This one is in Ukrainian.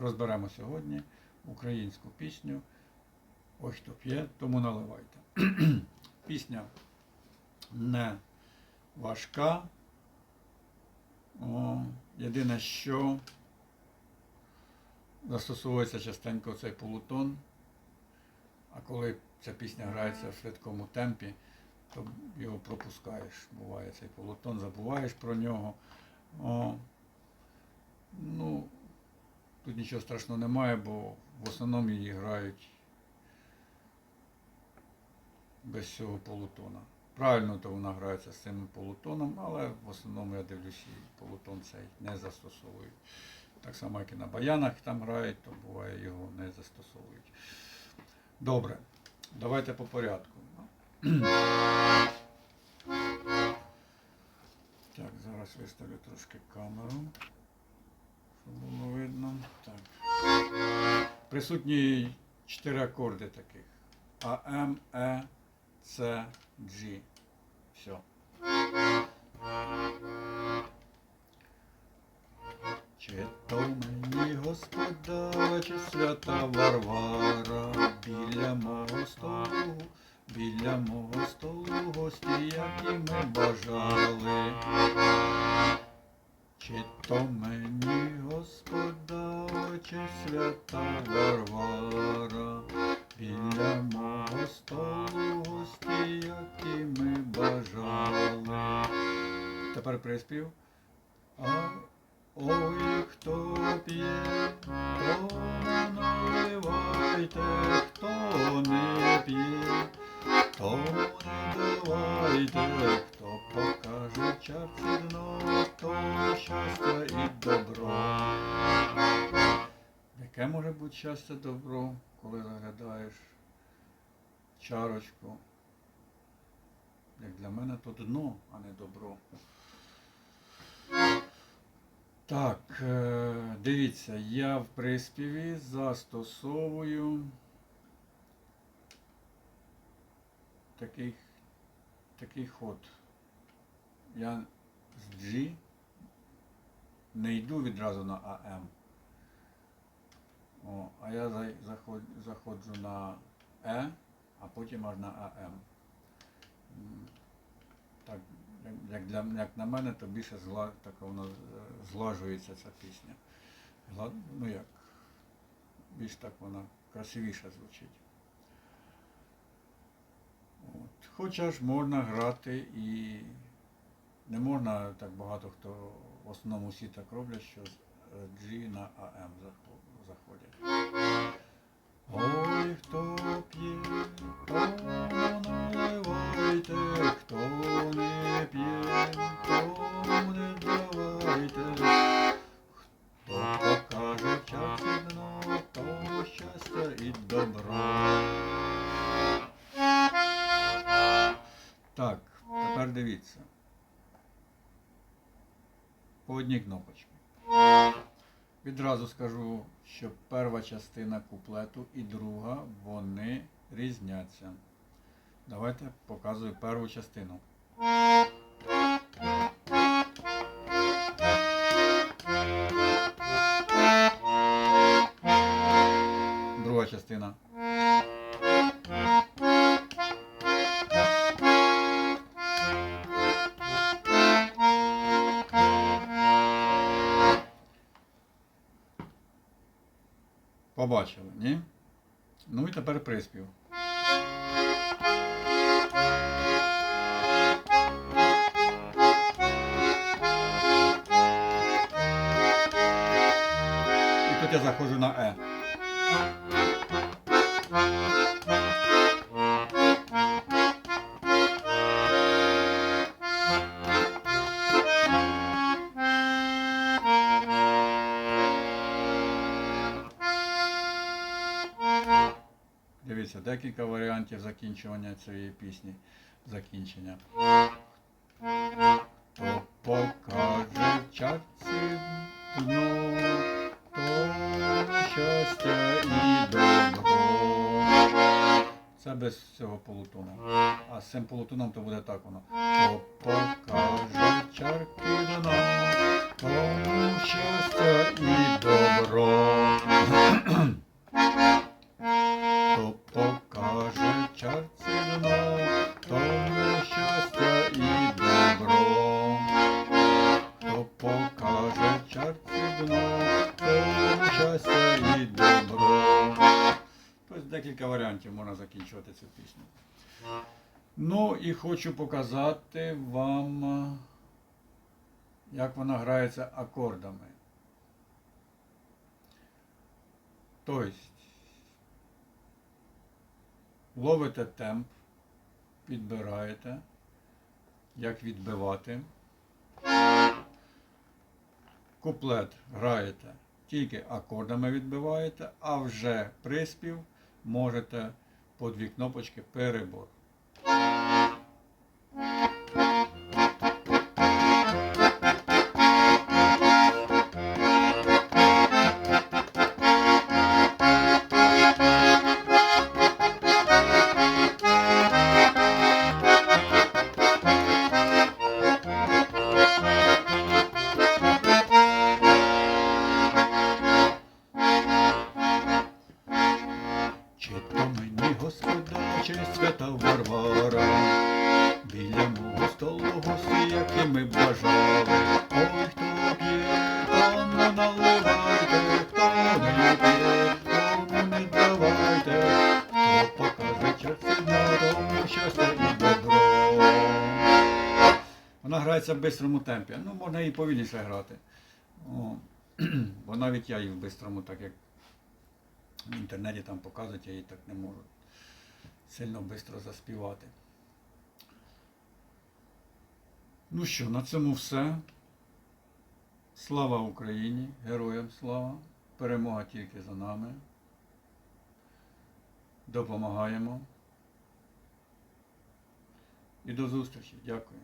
розберемо сьогодні українську пісню. Ой, хто п'є, тому наливайте. Пісня не важка. О, єдине, що застосовується частенько цей полутон. А коли ця пісня грається в швидкому темпі, то його пропускаєш. Буває цей полутон, забуваєш про нього. О, ну, тут нічого страшного немає, бо в основному її грають без цього полутона. Правильно то вона грається з цим полутоном, але в основному я дивлюся, полутон цей не застосовують. Так само, як і на баянах там грають, то буває його не застосовують. Добре, давайте по порядку. Так, зараз виставлю трошки камеру, щоб було. Присутні чотири акорди таких. А, М, Е, С, G. Все. Чи то мені господа, чи свята Варвара, біля мого столу, біля мого столу гості, як і ми бажали. Чи то мені господа, чи свята Варвара, біля мого столу гості, які ми бажали. Тепер приспів. А ой, Яке може бути щастя добро, коли заглядаєш чарочку? Як для мене то дно, а не добро. Так, е, дивіться, я в приспіві застосовую такий, такий ход. Я з G не йду відразу на АМ. О, а я за- заходжу на Е, а потім аж на АМ. Так, як- для, як на мене, то більше зла, так воно е, злажується ця пісня. Ну як, більш так вона красивіше звучить. От. Хоча ж можна грати і не можна так багато хто, в основному всі так роблять, що G на AM захо- заходять. Ой, хто п'є, тому наливайте, хто не п'є, тому не давайте. Хто покаже в часі дно, тому щастя і добро. Так, тепер дивіться. По одній кнопочці. Відразу скажу, що перша частина куплету і друга, вони різняться. Давайте показую першу частину. Друга частина. Побачили, ні? Ну і тепер приспів. І тут я заходжу на Е. Дивіться, декілька варіантів закінчування цієї пісні. Закінчення. Хто покаже в чарці дно, то щастя і добро. Це без цього полутону. А з цим полутоном то буде так воно. Хто покаже чарки дно, каже чарці дно, тому щастя і добро. Ось декілька варіантів можна закінчувати цю пісню. Ну і хочу показати вам, як вона грається акордами. Тобто, ловите темп, підбираєте, як відбивати. Куплет граєте, тільки акордами відбиваєте, а вже приспів можете по дві кнопочки перебор. Грається в бистрому темпі. Ну, можна і повільніше грати. О, бо навіть я її в бистрому, так як в інтернеті там показують, я її так не можу сильно швидко заспівати. Ну що, на цьому все. Слава Україні, героям слава. Перемога тільки за нами. Допомагаємо. І до зустрічі. Дякую.